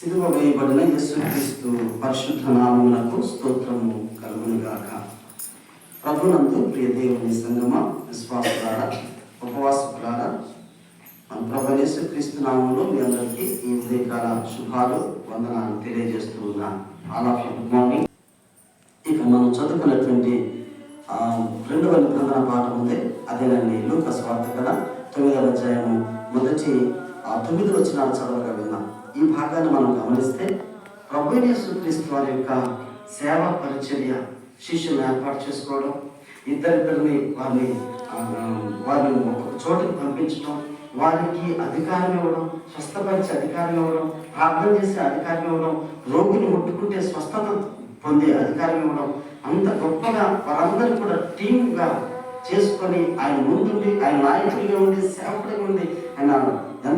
సిలువ వేయబడిన యేసుక్రీస్తు పరిశుద్ధ నామములకు స్తోత్రము కలుగునుగాక. ప్రభునందు ప్రియ దేవుని సంగమ విశ్వాసులారా ఉపవాసకులారా మన ప్రభు యేసుక్రీస్తు నామంలో మీ అందరికీ ఈ ఉదయకాల శుభాలు వందనాలు తెలియజేస్తూ ఉన్నాను అలా గుడ్ మార్నింగ్. ఇక మనం చదువుకున్నటువంటి రెండవ నిబంధన పాఠం ఉంది. అదేనండి లూకస్ వార్త కదా తొమ్మిదవ అధ్యాయము. మొదటి ఆ తొమ్మిది వచ్చిన చదవగా విన్నాం ఈ భాగాన్ని మనం గమనిస్తే ప్రభుత్వ వారి యొక్క సేవ పరిచర్య శిష్యులను ఏర్పాటు చేసుకోవడం ఇద్దరిద్దరిని వారిని వారిని ఒక చోటుకి పంపించడం వారికి అధికారం ఇవ్వడం స్వస్థపరిచే అధికారం ఇవ్వడం ప్రార్థన చేసే అధికారం ఇవ్వడం రోగిని ముట్టుకుంటే స్వస్థత పొందే అధికారం ఇవ్వడం అంత గొప్పగా వారందరూ కూడా టీమ్గా చేసుకొని ఆయన ముందుండి ఆయన నాయకుడిగా ఉండి సేవకుడిగా ఉండి ఆయన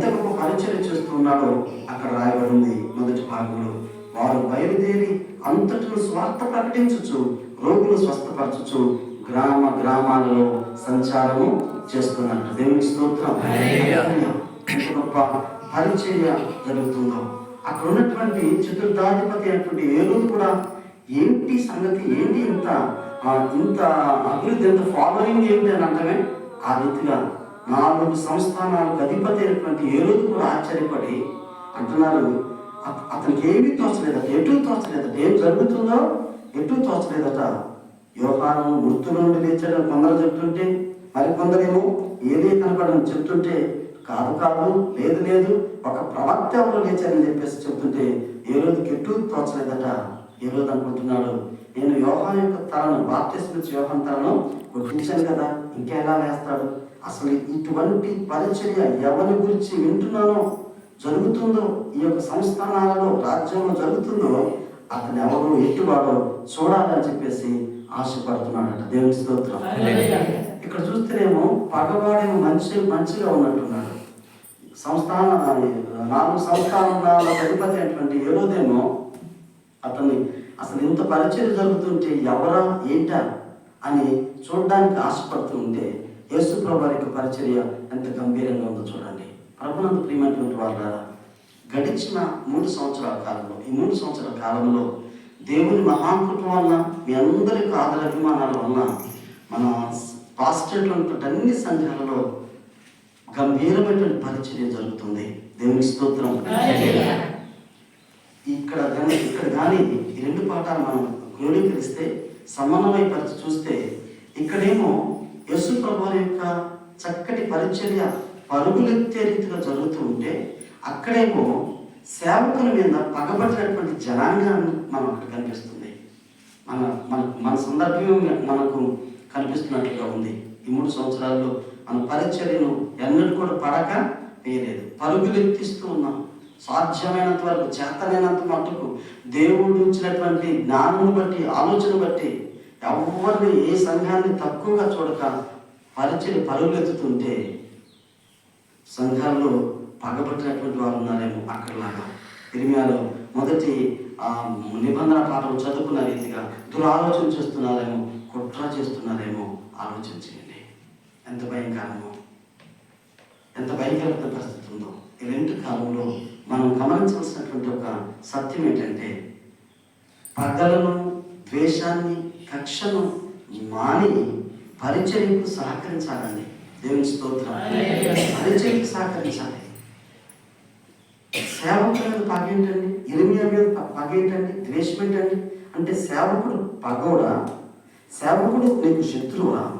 గొప్ప పరిచయం చేస్తూ ఉన్నాడో అక్కడ రాయబడి ఉంది మొదటి భాగంలో వారు బయలుదేరి అంతటిని స్వార్థ ప్రకటించచ్చు రోగులు స్వస్థపరచచ్చు గ్రామ గ్రామాలలో సంచారము చేస్తున్నట్టు. దేవుని స్తోత్రం. గొప్ప పరిచర్య జరుగుతుందో. అక్కడ ఉన్నటువంటి చతుర్థాధిపతి అయినటువంటి ఏలూరు కూడా ఏంటి సంగతి ఏంటి ఇంత ఇంత అభివృద్ధి ఎంత ఫాలోయింగ్ ఏంటి అని అంటమే ఆ రీతిగా నాలుగు సంస్థానాలకు అధిపతి అయినటువంటి ఏ రోజు కూడా ఆశ్చర్యపడి అంటున్నారు అతనికి ఏమీ తోచలేదట ఎటు తోచలేదట ఏం జరుగుతుందో ఎటు తోచలేదట? యోగాను మృతుల నుండి లేచాడని కొందరు చెప్తుంటే మరికొందరేమో ఏదే కనపడని చెప్తుంటే కాదు కాదు లేదు లేదు ఒక ప్రవక్త ఎవరు లేచారని చెప్పేసి చెప్తుంటే ఏ రోజుకి ఎటు తోచలేదట? ఏ రోజు అనుకుంటున్నాడు నేను యోహాన్ యొక్క తలను బాప్టిస్ట్ నుంచి యోహాన్ తలను కొట్టించాను కదా ఇంకా ఎలా వేస్తాడు అసలు ఇటువంటి పరిచర్య ఎవరి గురించి వింటున్నానో జరుగుతుందో ఈ యొక్క సంస్థానాలలో రాజ్యంలో జరుగుతుందో అతను ఎవరు ఎట్టువాడో చూడాలని చెప్పేసి ఆశపడుతున్నాడట. దేవుని స్తోత్రం. ఇక్కడ చూస్తేనేమో పగవాడేమో మంచి మంచిగా ఉన్నట్టున్నాడు. సంస్థాన నాలుగు సంస్థానాల అధిపతి అయినటువంటి ఏరోదేమో అతన్ని అసలు ఇంత పరిచయం జరుగుతుంటే ఎవరా ఏంటా? అని చూడడానికి ఆశపడుతూ ఉంటే యేసు ప్రభు యొక్క పరిచర్య ఎంత గంభీరంగా ఉందో చూడండి. ప్రభునందు ప్రియమైనటువంటి వాళ్ళ గడిచిన మూడు సంవత్సరాల కాలంలో ఈ మూడు సంవత్సరాల కాలంలో దేవుని మహాకృప వలన మీ అందరి ఆదర అభిమానాల వలన మన పాస్టర్లు ఉన్నటువంటి అన్ని సంఘాలలో గంభీరమైనటువంటి పరిచర్య జరుగుతుంది. దేవుని స్తోత్రం. ఇక్కడ కానీ ఇక్కడ కానీ ఈ రెండు పాఠాలు మనం క్రోడీకరిస్తే సమన్వయపరిచి చూస్తే ఇక్కడేమో యశు ప్రభు యొక్క చక్కటి పరిచర్య పరుగులెత్తే రీతిగా జరుగుతూ ఉంటే అక్కడేమో సేవకుల మీద పగబడినటువంటి జనాంగాన్ని మనం అక్కడ కనిపిస్తుంది. మన మన మన సందర్భం మనకు కనిపిస్తున్నట్లుగా ఉంది. ఈ మూడు సంవత్సరాల్లో మన పరిచర్యను ఎన్నడూ కూడా పడక వేయలేదు. పరుగులెత్తిస్తూ ఉన్నాం. సాధ్యమైనంత వరకు చేతనైనంత మటుకు దేవుడు ఇచ్చినటువంటి జ్ఞానం బట్టి ఆలోచన బట్టి ఎవరిని ఏ సంఘాన్ని తక్కువగా చూడక పరిచయం పరుగులెత్తుతుంటే సంఘాల్లో పగబట్టినటువంటి వారు ఉన్నారేమో అక్కడలాగా ఇరిమియాలో మొదటి ఆ, నిబంధన పాఠం చదువుకున్న రీతిగా దురాలోచన చేస్తున్నారేమో కుట్ర చేస్తున్నారేమో ఆలోచన చేయండి. ఎంత భయంకరమో. ఎంత భయంకరమైన పరిస్థితి ఉందో. ఈ రెండు కాలంలో మనం గమనించవలసినటువంటి ఒక సత్యం ఏంటంటే పగలను ద్వేషాన్ని కక్షను మాని పరిచర్యకు సహకరించాలండి. దేవుని స్తోత్రం. పరిచర్యకు సహకరించాలి. సేవకుల మీద పగ ఏంటండి? ఇరిమియా మీద పగ ఏంటండి? ద్వేషం ఏంటండి? అంటే సేవకుడు పగోడా? సేవకుడు నీకు శత్రువా?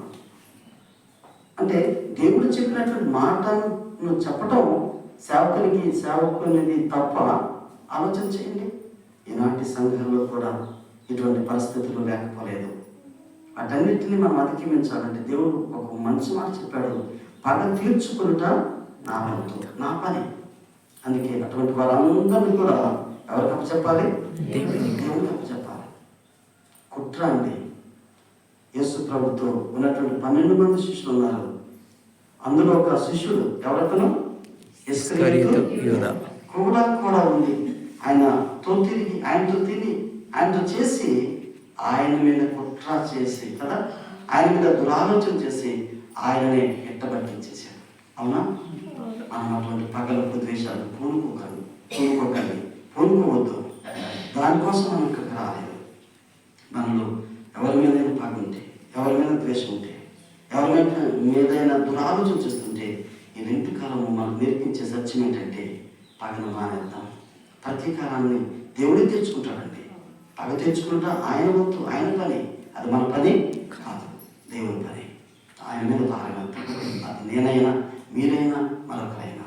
అంటే దేవుడు చెప్పినటువంటి మాటను నువ్వు చెప్పటం సేవకునికి సేవకునిది తప్ప ఆలోచన చేయండి. ఈనాటి సంఘంలో కూడా ఇటువంటి పరిస్థితులు లేకపోలేదు. వాటన్నిటిని మనం అధిగమించాలంటే దేవుడు ఒక మంచి మాట చెప్పాడు. పగ తీర్చుకునుట నా వంతు నా పని. అందుకే అటువంటి వారందరినీ కూడా ఎవరికి చెప్పాలి? దేవునికి చెప్పాలి. కుట్ర అండి. యేసు ప్రభుతో ఉన్నటువంటి పన్నెండు మంది శిష్యులు ఉన్నారు. అందులో ఒక శిష్యుడు ఎవరతను? యూదా. కూడా కూడా ఉంది. ఆయన తో తిరిగి ఆయనతో తిని ఆయనతో చేసి ఆయన మీద కుట్ర చేసి కదా? ఆయన మీద దురాలోచన చేసి ఆయననే ఎట్టబట్టించేశాడు అవునా? మనం అటువంటి పగలకు ద్వేషాలు పూనుకోకండి. పూనుకోకండి. పూనుకోవద్దు. దానికోసం మనం ఇక్కడికి రాలేదు. మనలో ఎవరి మీదైనా పగ ఉంటే ఎవరి మీద ద్వేషం ఉంటే ఎవరి మీద మీదైనా దురాలోచన చేస్తుంటే ఈ రెండు కాలము మనకు నేర్పించే సత్యం ఏంటంటే పగను మానేద్దాం. ప్రతీకారాన్ని దేవుడే తెచ్చుకుంటాడండి పగ తెచ్చుకుంటా ఆయన వంతు ఆయన పని. అది మన పని కాదు దేవుని పని. ఆయన మీద భారమంతా అది నేనైనా మీరైనా మరొకరైనా.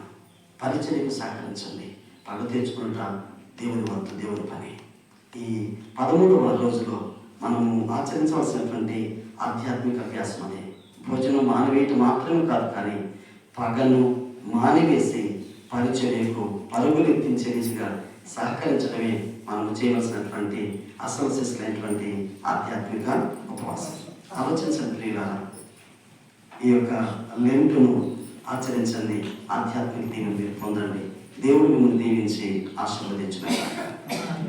పరిచర్యకు సహకరించండి. పగ తెచ్చుకుంటా దేవుని వంతు దేవుని పని. ఈ పదమూడవ రోజులో మనము ఆచరించవలసినటువంటి ఆధ్యాత్మిక అభ్యాసం అనే భోజనం మానివేయటం మాత్రమే కాదు కానీ పగను మానివేసి పరిచర్యకు పరుగులు ఎత్తించే దిశగా సహకరించడమే మనం చేయవలసినటువంటి అసోసియస్లైనటువంటి ఆధ్యాత్మిక ఉపవాసం. ఆలోచించండి ప్రియులారా. ఈ యొక్క లెంటును ఆచరించండి. ఆధ్యాత్మిక దీన్ని మీరు పొందండి. దేవుడు మిమ్మల్ని దీవించి ఆశీర్వదించుకున్నాక